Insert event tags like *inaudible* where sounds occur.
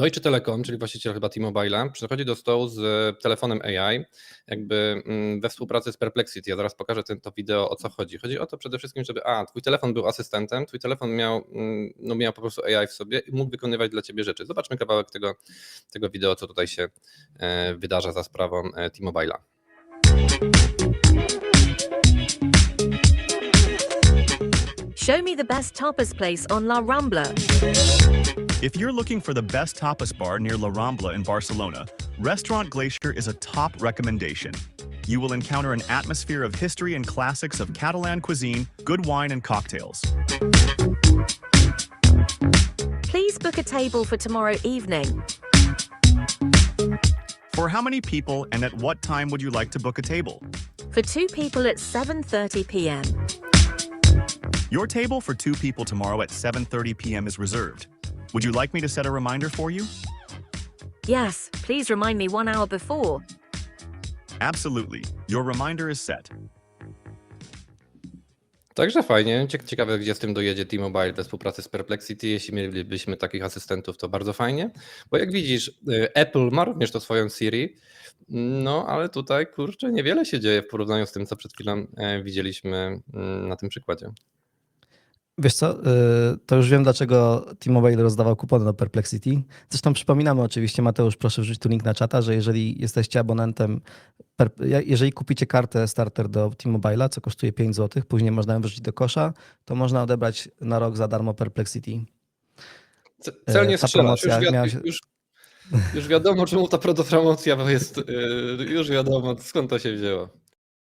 Deutsche Telekom, czyli właściciel chyba T-Mobile'a, przychodzi do stołu z telefonem AI, jakby mm, we współpracy z Perplexity. Ja zaraz pokażę ten, to wideo, o co chodzi. Chodzi o to przede wszystkim, żeby a, twój telefon był asystentem, twój telefon miał, mm, no, miał po prostu AI w sobie i mógł wykonywać dla ciebie rzeczy. Zobaczmy kawałek tego, tego wideo, co tutaj się e, wydarza za sprawą e, T-Mobile'a. Show me the best tapas place on La Rambla. If you're looking for the best tapas bar near La Rambla in Barcelona, Restaurant Glacier is a top recommendation. You will encounter an atmosphere of history and classics of Catalan cuisine, good wine, and cocktails. Please book a table for tomorrow evening. For how many people and at what time would you like to book a table? For two people at 7:30 p.m. Your table for two people tomorrow at 7:30 p.m. is reserved. Would you like me to set a reminder for you? Yes, please remind me one hour before. Absolutely. Your reminder is set. Także fajnie. Cie- Ciekawe, gdzie z tym dojedzie T-Mobile we współpracy z Perplexity. Jeśli mielibyśmy takich asystentów, to bardzo fajnie. Bo jak widzisz, y, Apple ma również to swoją Siri, no ale tutaj kurczę, niewiele się dzieje w porównaniu z tym, co przed chwilą e, widzieliśmy mm, na tym przykładzie. Wiesz co, y, to już wiem, dlaczego T-Mobile rozdawał kupony do Perplexity. Zresztą przypominamy oczywiście, Mateusz, proszę wrzucić tu link na czata, że jeżeli jesteście abonentem, jeżeli kupicie kartę starter do T-Mobile'a, co kosztuje 5 zł, później można ją wrzucić do kosza, to można odebrać na rok za darmo Perplexity. Celnie E, strzelasz. Już, wiad- miała już, już wiadomo, *laughs* czemu ta promocja jest, y, już wiadomo, skąd to się wzięło.